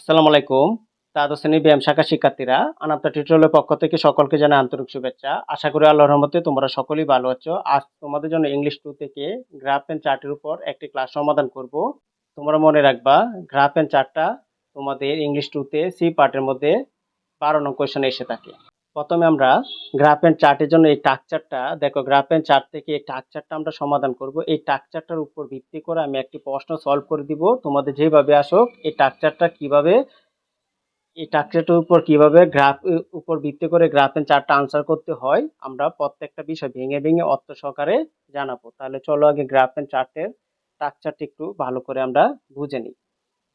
আসসালামু আলাইকুম। দ্বাদশ শ্রেণি ব্যায়াম শাখা শিক্ষার্থীরা আনাপ্তা টিউটোরিয়ালের পক্ষ থেকে সকলকে জানাই আন্তরিক শুভেচ্ছা। আশা করি আল্লাহর রহমতে তোমরা সকলেই ভালো আছো। আজ তোমাদের জন্য ইংলিশ টু থেকে গ্রাফ অ্যান্ড চার্টের উপর একটি ক্লাস সমাধান করব। তোমরা মনে রাখবা গ্রাফ অ্যান্ড চার্টটা তোমাদের ইংলিশ টুতে সি পার্টের মধ্যে বারো নং কোয়েশনে এসে থাকে। প্রথমে আমরা গ্রাফ এন্ড চার্টের জন্য এই টাকচারটা দেখো গ্রাফ এন্ড চার্ট থেকে এই টাকচারটা আমরা সমাধান করব। এই টাকচারটার উপর ভিত্তি করে আমি একটি প্রশ্ন সলভ করে দিব। তোমাদের যেভাবে আসুক, এই টাকচারটা কীভাবে, এই টাকচারটার উপর কীভাবে গ্রাফ, উপর ভিত্তি করে গ্রাফ এন্ড চার্টটা আনসার করতে হয়, আমরা প্রত্যেকটা বিষয় ভেঙে ভেঙে অর্থ সহকারে জানাব। তাহলে চলো আগে গ্রাফ এন্ড চার্টের টাকচারটা একটু ভালো করে আমরা বুঝে নিই।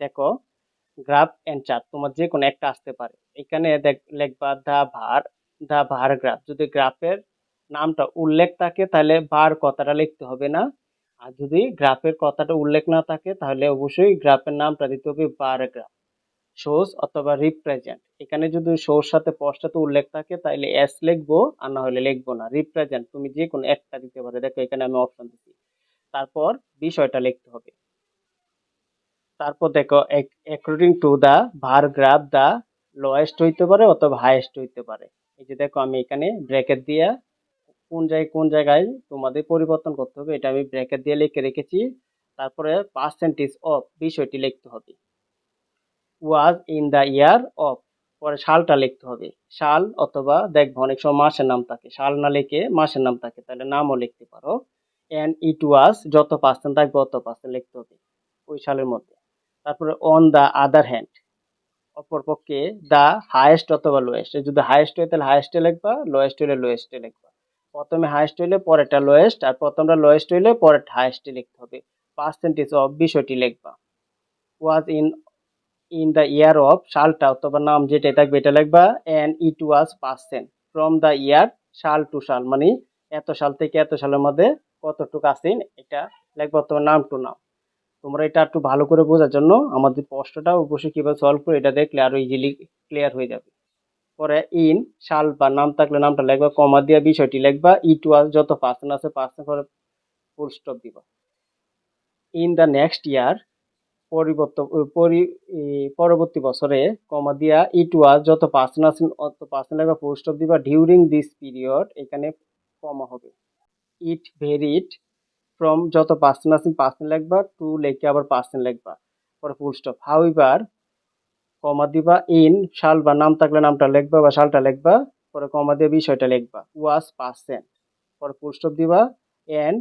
দেখো, গ্রাফ এন্ড চার্ট তোমার যে কোনো একটা আসতে পারে। এখানে লিখবা দা ভার দা ভার গ্রাফ যদি গ্রাফের নামটা উল্লেখ থাকে, তাহলে বার কথাটা লিখতে হবে না। আর যদি গ্রাফের কথাটা উল্লেখ না থাকে, তাহলে অবশ্যই গ্রাফের নামটা দিতে হবে বার গ্রাফ শোজ অথবা রিপ্রেজেন্ট এখানে যদি শোর সাথে পশ্চাতে উল্লেখ থাকে, তাহলে এস লিখব, আর না হলে লিখব না। রিপ্রেজেন্ট তুমি যে কোনো একটা দিতে পারো। দেখো, এখানে আমি অপশন দিচ্ছি তারপর বিষয়টা লিখতে হবে। তারপর দেখো অ্যাকর্ডিং টু দা ভার গ্রাফ দা লোয়েস্ট হইতে পারে অথবা হাইয়েস্ট হইতে পারে। এই যে দেখো আমি এখানে ব্র্যাকেট দিয়ে কোন জায়গায় কোন জায়গায় তোমাদের পরিবর্তন করতে হবে, এটা আমি ব্র্যাকেট দিয়ে লিখে রেখেছি। তারপরে পার্সেন্টেজ অফ বিষয়টি লিখতে হবে। Was in the year of পরে সালটা লিখতে হবে। সাল অথবা দেখব অনেক সময় মাসের নাম থাকে, সাল না লিখে মাসের নাম থাকে, তাহলে নামও লিখতে পারো। অ্যান্ড ইট ওয়াজ যত পার্সেন্ট থাকবে অত পার্সেন্ট লিখতে হবে ওই সালের মধ্যে। তারপরে অন দ্য আদার হ্যান্ড অপরপক্ষে দ্য হায়েস্ট অথবা লোয়েস্ট যদি হায়েস্ট হয়, তাহলে হায়েস্টে লিখবা লোয়েস্ট হলে লোয়েস্টে লিখবা। প্রথমে হায়েস্ট হইলে, পরেরটা লোয়েস্ট আর প্রথমটা লোয়েস্ট হইলে, পরেরটা হায়েস্টে লিখতে হবে। পার্সেন্টেজ অফ বিষয়টি লিখবা। Was in in the year of সালটা অথবা নাম যেটা থাকবে, এটা লিখবা and it was percent from the year সাল টু সাল মানে এত সাল থেকে এত সালের মধ্যে কতটুকু আছেন এটা লিখবা অথবা নাম টু নাম। তোমরা এটা একটু ভালো করে বোঝার জন্য আমাদের প্রশ্নটা অবশ্যই কীভাবে সলভ করে এটা দেখলে আরও ইজিলি ক্লিয়ার হয়ে যাবে। পরে ইন সাল বা নাম থাকলে নামটা লিখবা কমা দিয়া বিষয়টি লিখবা ইট ওয়াজ যত পার্সেন্ট আছে পার্সেন্ট পরে ফুল স্টপ দিবা। ইন দ্য নেক্সট ইয়ার পরিবর্তন পরি পরবর্তী বছরে কমা দিয়া ইট ওয়াজ যত পার্সেন্ট আছেন অত পার্সেন্ট লিখবা ফুল স্টপ দিবা। ডিউরিং দিস পিরিয়ড এখানে কমা হবে। ইট ভেরিড ফ্রম যত পার্সেন্ট আছেন পার্সেন্ট লিখবা টু লিখে আবার পার্সেন্ট লিখবা পরে ফুল স্টপ হাউইভার কমা দিবা ইন সাল বা নাম থাকলে নামটা লিখবা বা সালটা লিখবা, পরে কমা দিয়ে বিষয়টা লিখবা। ওয়াজ পার্সেন্ট পরে ফুল স্টপ দিবা এন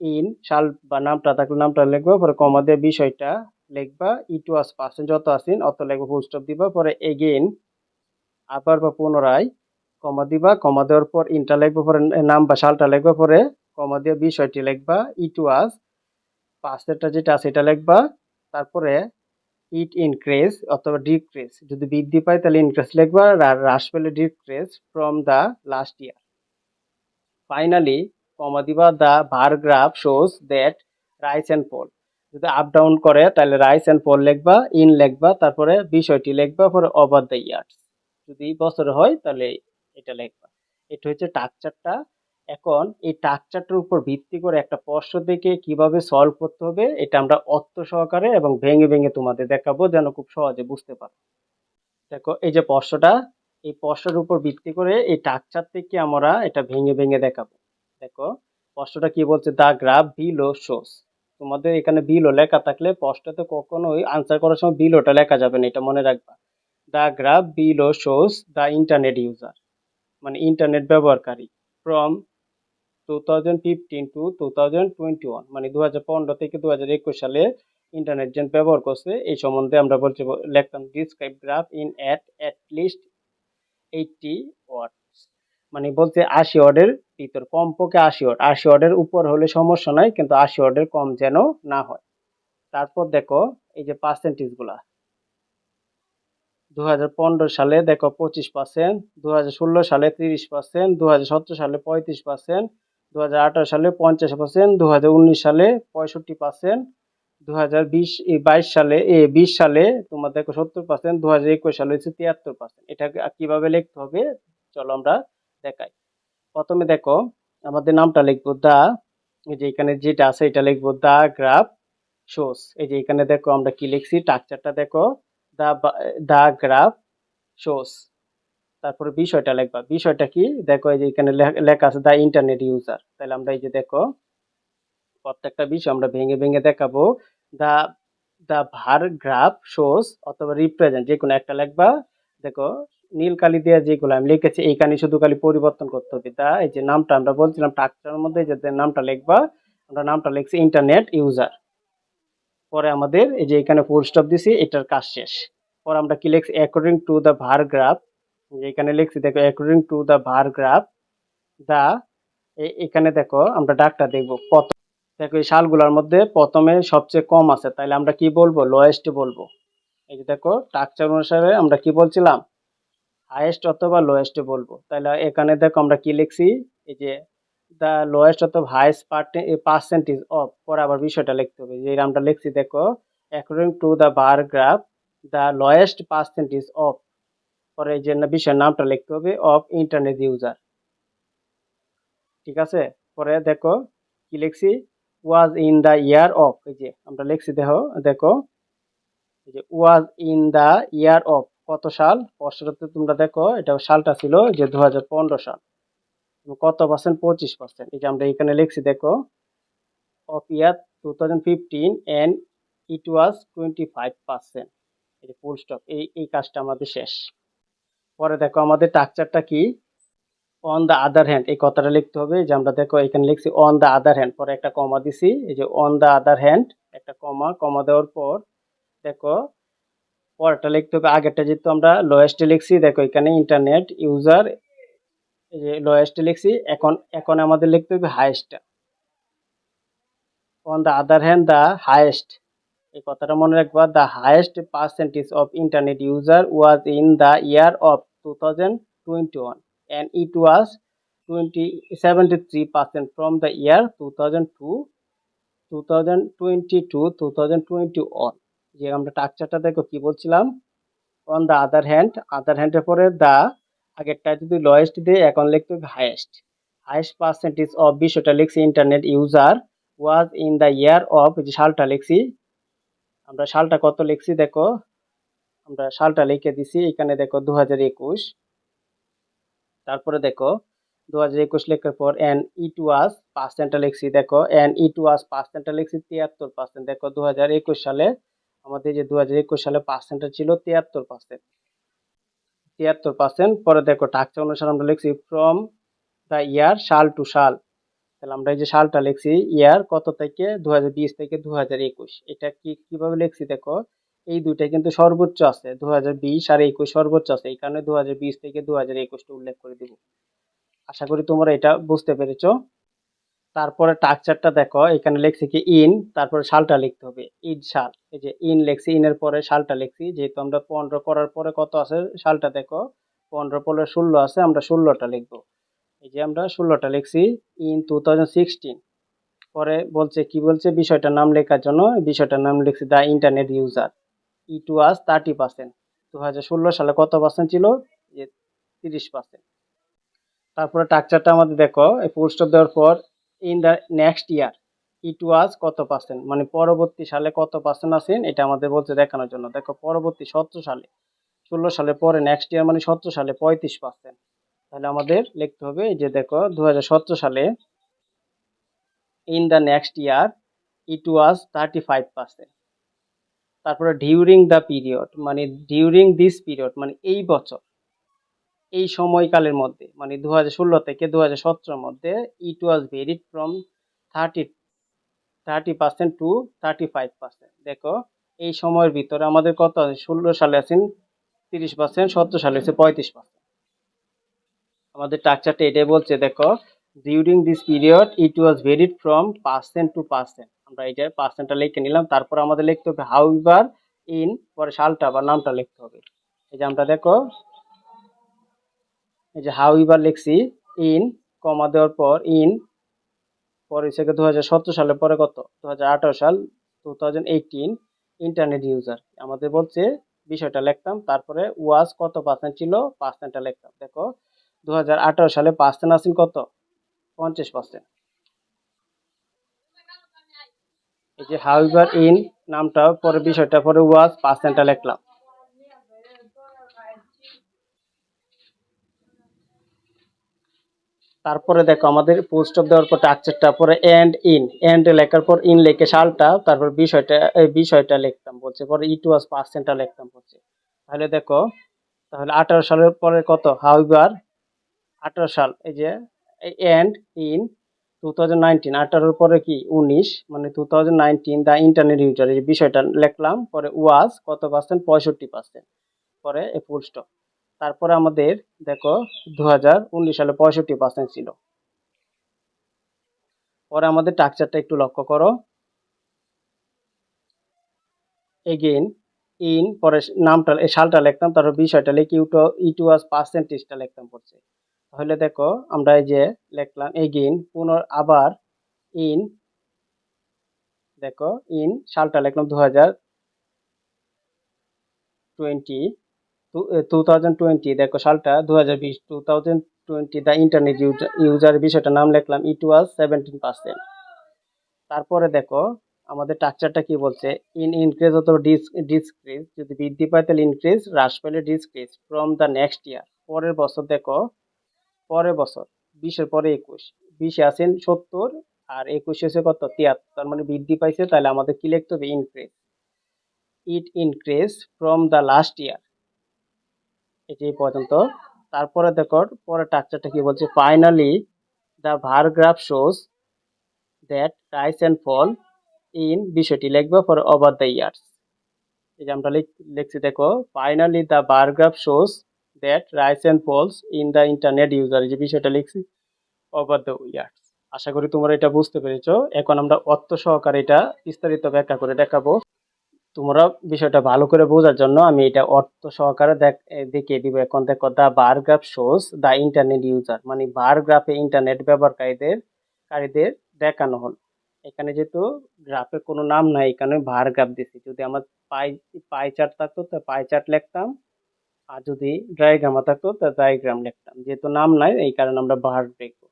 ইন সাল বা নামটা থাকলে নামটা লিখবা, পরে কমা দিয়ে বিষয়টা লিখবা ইট ওয়াজ পার্সেন্ট যত আছেন, অত লিখবা ফুল স্টপ দিবা, পরে এগেইন আবার বা পুনরায় কমা দিবা কমা দেওয়ার পর ইনটা লিখবা, পরে নাম বা সালটা লিখবা, পরে কমা দিয়ে বিষয়টি লিখবা ইট ওয়াজ পার্সেন্টটা যেটা আছে এটা লিখবা, তারপরে ইট ইনক্রিজ অথবা ডিক্রিজ যদি বৃদ্ধি পায় তাহলে ইনক্রিজ লিখবা আর হ্রাস পেলে decrease from the last year finally comma দিবা the bar graph shows that rise and fall যদি আপ ডাউন করে তাহলে রাইস অ্যান্ড ফল লিখবা ইন লিখবা, তারপরে বিষয়টি লিখবা পরে ওভার দ্য ইয়ার্স যদি বছর হয় তাহলে এটা লিখবা। এটা হচ্ছে টাকচারটা এখন এই টাকচারটার উপর ভিত্তি করে একটা প্রশ্ন দেখে কীভাবে সলভ করতে হবে, এটা আমরা অর্থ সহকারে এবং ভেঙে ভেঙে তোমাদের দেখাবো যেন খুব সহজে বুঝতে পারো। দেখো, এই যে প্রশ্নটা, এই প্রশ্নের উপর ভিত্তি করে এই টাকচার থেকে আমরা এটা ভেঙে ভেঙে দেখাবো। দেখো, প্রশ্নটা কি বলছে? দা গ্রাফ বিলো শোস তোমাদের এখানে বিলো লেখা থাকলে প্রশ্নতে কখনোই আনসার করার সময় বিলোটা লেখা যাবে না, এটা মনে রাখবা। The graph below shows the internet user মানে ইন্টারনেট ব্যবহারকারী from two thousand fifteen to two thousand twenty one মানে দু হাজার পনেরো থেকে দু হাজার একুশ সালে ইন্টারনেট যেন ব্যবহার করছে, এই সম্বন্ধে আমরা বলছি, লিখতাম describe graph in at at least eighty words মানে বলতে আশি ওয়ার্ডের ভিতর, কমপক্ষে আশি ওয়ার্ড, আশি ওয়ার্ডের উপর হলে সমস্যা নাই, কিন্তু আশি ওয়ার্ডের কম যেন না হয়। তারপর দেখো, এই যে পার্সেন্টেজগুলা দু হাজার পনেরো সালে দেখো পঁচিশ পার্সেন্ট দু হাজার ষোলো সালে তিরিশ পার্সেন্ট দু হাজার সতেরো সালে পঁয়ত্রিশ পার্সেন্ট দু হাজার আঠেরো সালে পঞ্চাশ পার্সেন্ট দু সালে পঁয়ষট্টি পার্সেন্ট দু হাজার বিশ বাইশ সালে, এ বিশ সালে তোমার দেখো সত্তর পার্সেন্ট দু হাজার একুশ সালে হচ্ছে তিয়াত্তর পার্সেন্ট। এটাকে কীভাবে লিখতে হবে? চলো আমরা দেখাই। প্রথমে দেখো, আমাদের নামটা লিখব দা, এই যে এখানে যেটা আছে এটা লিখব দা গ্রাফ শোস। এই যে এখানে দেখো আমরা কি লিখছি টাকচারটা দেখো দ্য দা গ্রাফ শোস। তারপরে বিষয়টা লিখবা। বিষয়টা কি? দেখো এই যে এখানে লেখা আছে দ্য ইন্টারনেট ইউজার তাহলে আমরা এই যে দেখো, প্রত্যেকটা বিষয় আমরা ভেঙে ভেঙে দেখাবো। দা দা ভার গ্রাফ শোস অথবা রিপ্রেজেন্ট যে কোনো একটা লিখবা। দেখো, নীল কালি দিয়ে যেগুলো আমি লিখেছি, এইখানে শুধু খালি পরিবর্তন করতে হবে। তা এই যে নামটা আমরা বলছিলাম টাকটার মধ্যে যে নামটা লিখবা, আমরা নামটা লিখছি ইন্টারনেট ইউজার পরে আমাদের এই যে এখানে ফুল স্টপ দিছি, এটার কাজ শেষ। পরে আমরা কি লিখছি according to the bar graph এখানে লিখছি, দেখো according to the bar graph the এখানে দেখো, আমরা ডাকটা দেখব কত দেখো, এই সালগুলোর মধ্যে প্রথমে সবচেয়ে কম আছে তাহলে আমরা কি বলব? লোয়েস্ট বলব। এই যে দেখো স্ট্রাকচার অনুসারে আমরা কি বলছিলাম? হাইয়েস্ট অথবা লোয়েস্ট বলব। তাহলে এখানে দেখো, আমরা কি লিখছি? এই যে দ্য লোয়েস্ট অথবা হায়েস্ট হাইয়েস্ট পার্সেন্টেজ অফ পরে আবার বিষয়টা লিখতে হবে। যে আমরা লিখছি, দেখো according to the bar graph the lowest percentage of পরে যে বিষয়ের নামটা লিখতে হবে অফ ইন্টারনেট ইউজার ঠিক আছে? পরে দেখো, কি লিখছি? Was in the year of এই যে আমরা লিখছি, দেখো দেখো যে was in the year of কত সাল? প্রশ্নটাতে তোমরা দেখো, এটা সালটা ছিল যে দু হাজার পনেরো সাল। কত পার্সেন্ট পঁচিশ পার্সেন্ট এই যে আমরা এখানে লিখছি, দেখো of year two thousand fifteen and it was twenty five percent এই ফুল স্টপ এই এই কাজটা আমাদের শেষ। পরে দেখো আমাদের স্ট্রাকচারটা কি? অন দ্য আদার হ্যান্ড এই কথাটা লিখতে হবে যে আমরা দেখো এখানে লিখছি অন দ্য আদার হ্যান্ড পরে একটা কমা দিছি, এই যে অন দ্য আদার হ্যান্ড একটা কমা কমা দেওয়ার পর দেখো পরেরটা লিখতে হবে, আগেরটা যেহেতু আমরা লোয়েস্টে লিখছি, দেখো এখানে ইন্টারনেট ইউজার এই যে লোয়েস্টে লিখছি, এখন এখন আমাদের লিখতে হবে হাইয়েস্টটা on the other hand the highest এই কথাটা মনে রাখবা the highest percentage of internet user was in the year of two thousand twenty one and it was twenty seventy three percent from the year two thousand to two thousand twenty two two thousand twenty one যে আমরা স্ট্রাকচারটা দেখো, কি বলছিলাম? On the other hand other হ্যান্ডের পরে the আগেরটা যদি lowest দিয়ে এখন লিখতে হবে হাইয়েস্ট হাইয়েস্ট পার্সেন্টেজ অফ বিষয়টা লিখছি internet user was in the year of যে সালটা লিখছি, আমরা সালটা কত লিখছি দেখো? আমরা সালটা লিখে দিছি, এখানে দেখো দু হাজার একুশ। তারপরে দেখো দু হাজার একুশ লেখার পর এন ইট ওয়াজ পার্সেন্টটা লিখছি। দেখো এন ইট ওয়াজ পার্সেন্টটা লিখছি তিয়াত্তর পার্সেন্ট দেখো দু হাজার একুশ সালে আমাদের যে দু হাজার একুশ সালে পার্সেন্টটা ছিল তিয়াত্তর পার্সেন্ট তিয়াত্তর পার্সেন্ট পরে দেখো টাকচা অনুসারে আমরা লিখছি ফ্রম দ্য ইয়ার সাল টু সাল। তাহলে আমরা এই যে সালটা লিখছি ইয়ার কত থেকে? দুহাজার বিশ থেকে দু হাজার একুশ। এটা কি, কীভাবে লিখছি? দেখো এই দুইটা কিন্তু সর্বোচ্চ আছে, দুহাজার বিশ আর একুশ সর্বোচ্চ আছে। এই কারণে দু হাজার বিশ থেকে দু হাজার একুশটা উল্লেখ করে দিব। আশা করি তোমরা এটা বুঝতে পেরেছ। তারপরে টাকচারটা দেখো, এখানে লিখছি কি ইন, তারপরে সালটা লিখতে হবে, ইন সাল। এই যে ইন লিখছি, ইনের পরে সালটা লিখছি, যেহেতু আমরা পনেরো করার পরে কত আছে? সালটা দেখো, পনেরো পরে ষোলো আছে, আমরা ষোলোটা লিখব। এই যে আমরা ষোলোটা লিখছি, ইন টু থাউজেন্ড সিক্সটিন পরে বলছে, কি বলছে? বিষয়টার নাম লেখার জন্য, বিষয়টার নাম লিখছি the internet user. It was thirty percent দু হাজার ষোলো সালে কত পার্সেন্ট ছিল? যে তিরিশ পার্সেন্ট তারপরে টাকচারটা আমাদের দেখো, এই ফুল দেওয়ার পর in the next year it was কত পার্সেন্ট মানে পরবর্তী সালে কত পার্সেন্ট আছেন এটা আমাদের বলছে দেখানোর জন্য। দেখো, পরবর্তী সতেরো সালে, ষোলো সালে পরে নেক্সট ইয়ার মানে সতেরো সালে পঁয়ত্রিশ পার্সেন্ট তাহলে আমাদের লিখতে হবে যে দেখো দু হাজার সতেরো সালে in the next year it was thirty five percent তারপরে ডিউরিং দ্য পিরিয়ড মানে ডিউরিং দিস পিরিয়ড মানে এই বছর, এই সময়কালের মধ্যে মানে দু ষোলো থেকে দু হাজার সতেরোর মধ্যে it was varied from thirty thirty percent to thirty five percent দেখো, এই সময়ের ভিতরে আমাদের কত আছে? ষোলো সালে আছেন তিরিশ পার্সেন্ট সতেরো সালে আছে, পঁয়ত্রিশ পার্সেন্ট আমাদের স্ট্রাকচারটা এটাই বলছে, দেখো during this period it was varied from percent to percent আমরা এটা পার্সেন্টটা লিখে নিলাম, তারপর আমাদের লিখতে হবে হাউ ইভার ইন পরে সালটা বা নামটা লিখতে হবে। এই যে আমরা দেখো, এই যে হাউ ইভার লিখছি ইন কমা দেওয়ার পর ইন পরে থেকে দু হাজার সতেরো সালে পরে কত? দু হাজার আঠারো সাল টু ইন্টারনেট ইউজার আমাদের বলছে, বিষয়টা লিখতাম, তারপরে ওয়াজ কত পার্সেন্ট ছিল? পার্সেন্টটা লিখতাম। দেখো দু হাজার আঠারো সালে পার্সেন্ট আছেন কত? পঞ্চাশ পার্সেন্ট এই যে ইন নামটা, পরে বিষয়টা, পরে ওয়াজ পার্সেন্টটা লিখলাম। তারপরে দেখো আমাদের পোস্ট অফ দেওয়ার পর টাকচারটা পরে এন্ড ইন এন্ড লেখার পর ইন লেখে সালটা, তারপর বিষয়টা বিষয়টা লিখতাম বলছে, পরে ইট ওয়াজ পার্সেন্টটা লিখতাম বলছে। তাহলে দেখো, তাহলে আঠারো সালের পরে কত? হাউভার আঠারো সাল, এই যে and in two thousand nineteen আঠারোর পরে কি উনিশ? মানে two thousand nineteen the internet user এই বিষয়টা লিখলাম, পরে ওয়াজ কত পার্সেন্ট পঁয়ষট্টি পার্সেন্ট পরে ফুল স্টপ তারপরে আমাদের, দেখো দু হাজার উনিশ সালে পঁয়ষট্টি পার্সেন্ট ছিল। পরে আমাদের টাকচারটা একটু লক্ষ্য করো। এগেইন ইন পরে নামটা সালটা লিখতাম, তারপর বিষয়টা লিখে ইউটো ইটু পার্সেন্টেজটা লিখতাম পড়ছে। তাহলে দেখো আমরা এই যে লিখলাম এগেইন পুনর আবার ইন দেখো ইন সালটা লিখলাম দু হাজার টোয়েন্টি টু থাউজেন্ড টোয়েন্টি, দেখো সালটা দু হাজার বিশ two thousand twenty the internet user বিষয়টা নাম লিখলাম ইট ওয়াজ সেভেন্টিন পার্সেন্ট তারপরে দেখো আমাদের টাকচারটা কি বলছে? ইন ইনক্রিজ অথবা ডিসক্রিজ যদি বৃদ্ধি পায় তাহলে ইনক্রিজ হ্রাস পেলে decrease from the next year পরের বছর দেখো পরের বছর, বিশের পরে একুশ। বিশে আছেন সত্তর, আর একুশে হচ্ছে কত? তিয়াত্তর। তার মানে বৃদ্ধি পাইছে, তাহলে আমাদের কি লিখতে হবে? Increase it increase from the last year এটি পর্যন্ত। তারপরে দেখো পরে টাকচারটা কি বলছে? Finally the bar graph shows that rise and fall in বিষয়টি লিখব ফর ওভার দ্য ইয়ার্স এই যে আমরা লিখছি, দেখো finally the bar graph shows that rise and falls in the internet user যে বিষয়টা লিখছি ওভার দ্য ইয়ার্স আশা করি তোমরা এটা বুঝতে পেরেছ। এখন আমরা অর্থ সহকারে এটা বিস্তারিত ব্যাখ্যা করে দেখাবো। তোমরা বিষয়টা ভালো করে বোঝার জন্য আমি এটা অর্থ সহকারে দেখ- দেখিয়ে দিব। এখন দেখো the bar graph shows the internet user মানে বার গ্রাফে ইন্টারনেট ব্যবহারকারীদের, কারীদের দেখানো হল। এখানে যেহেতু গ্রাফের কোনো নাম নাই, এখানে ভার গ্রাফ দিছি। যদি আমার পাই পাই চার্ট থাকতো, তো পাই চার্ট লিখতাম। আর যদি ডায়াগ্রামা থাকতো, তো ডায়াগ্রাম লিখতাম। যেহেতু নাম নাই, এই কারণে আমরা ভার দেখব।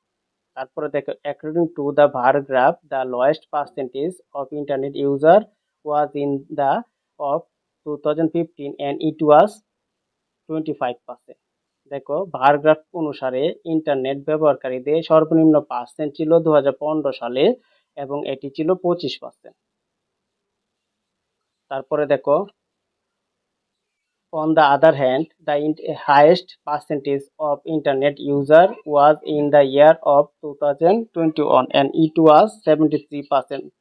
তারপরে দেখো according to the bar graph the lowest percentage of internet user was in the of 2015 and it was 25%. দেখো ভার গ্রাফ অনুসারে ইন্টারনেট ব্যবহারকারীদের সর্বনিম্ন পার্সেন্ট ছিল দু হাজার পনেরো সালে এবং এটি ছিল পঁচিশ পার্সেন্ট তারপরে দেখো on the other hand, the in- highest percentage of internet user was in the year of 2021 and it was 73%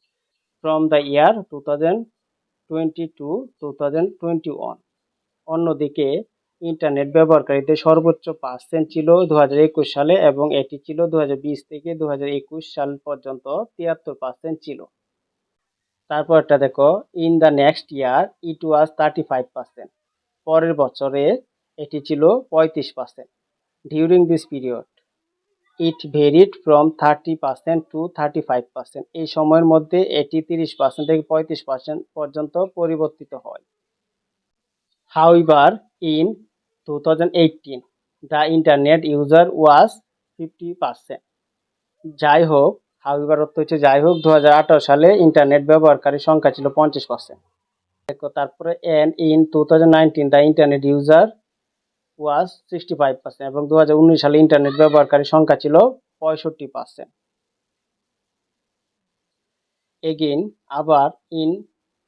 from the year 2020 to 2021 অন্যদিকে ইন্টারনেট ব্যবহারকারীদের সর্বোচ্চ পার্সেন্ট ছিল দু হাজার একুশ সালে, এবং এটি ছিল দু হাজার বিশ থেকে দু হাজার একুশ সাল পর্যন্ত তিয়াত্তর পার্সেন্ট ছিল। তারপরটা দেখো in the next year it was thirty five percent পরের বছরে এটি ছিল পঁয়ত্রিশ percent during this period it varied from thirty percent to thirty five percent এই সময়ের মধ্যে এটি তিরিশ পার্সেন্ট থেকে পঁয়ত্রিশ পার্সেন্ট পর্যন্ত পরিবর্তিত হয় however in two thousand 2018, the internet user was 50%. যাই হোক হাউইবার অর্থ হচ্ছে যাই হোক দু হাজার আঠারো সালে ইন্টারনেট ব্যবহারকারীর সংখ্যা ছিল পঞ্চাশ পার্সেন্ট দেখো, তারপরে and in two thousand nineteen the internet user was sixty five percent এবং দু হাজার উনিশ সালে ইন্টারনেট ব্যবহারকারী সংখ্যা ছিল পঁয়ষট্টি পার্সেন্ট এগেইন আবার in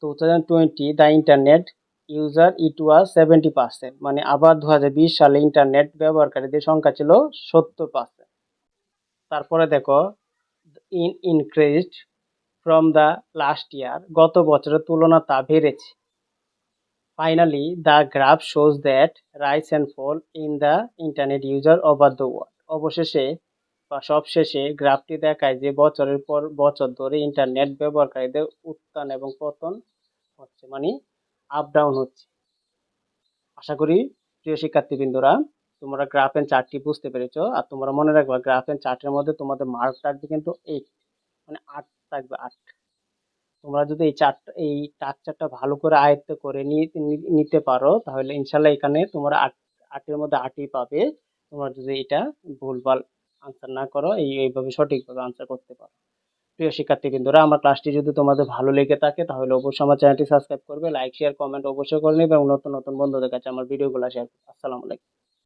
two thousand twenty the internet user it was seventy percent মানে আবার দু হাজার বিশ সালে ইন্টারনেট ব্যবহারকারীদের সংখ্যা ছিল সত্তর পার্সেন্ট তারপরে দেখো in increased from the last year গত বছরের তুলনা তা বেড়েছে। Finally the graph shows that rise and fall in the internet user over the world অবশেষে, বা সবশেষে গ্রাফটি দেখায় যে বছরের পর বছর ধরে ইন্টারনেট ব্যবহারকারীদের উত্থান এবং পতন হচ্ছে মানে আপ ডাউন হচ্ছে। আশা করি প্রিয় শিক্ষার্থীবৃন্দরা, তোমরা গ্রাফ এন্ড চার্টটি বুঝতে পেরেছ, আর তোমরা মনে রাখবা গ্রাফ এন্ড চার্টের মধ্যে তোমাদের মার্ক থাকবে কিন্তু এইট মানে আট থাকবে আট। তোমরা যদি এই চার্ট, এই স্ট্রাকচারটা ভালো করে আয়ত্ত করে নিতে পারো, তাহলে ইনশাল্লাহ এখানে তোমরা আট, আটের মধ্যে আটই পাবে। তোমরা যদি এটা ভুলভাল আনসার না করো, এই, এইভাবে সঠিকভাবে আনসার করতে পারো। প্রিয় শিক্ষার্থীবৃন্দরা আমার ক্লাসটি যদি তোমাদের ভালো লেগে থাকে, তাহলে অবশ্যই আমার চ্যানেলটি সাবস্ক্রাইব করবে লাইক শেয়ার কমেন্ট অবশ্যই করে নেবে এবং নতুন নতুন বন্ধুদের কাছে আমার ভিডিওগুলো শেয়ার করবে। আসসালামু আলাইকুম।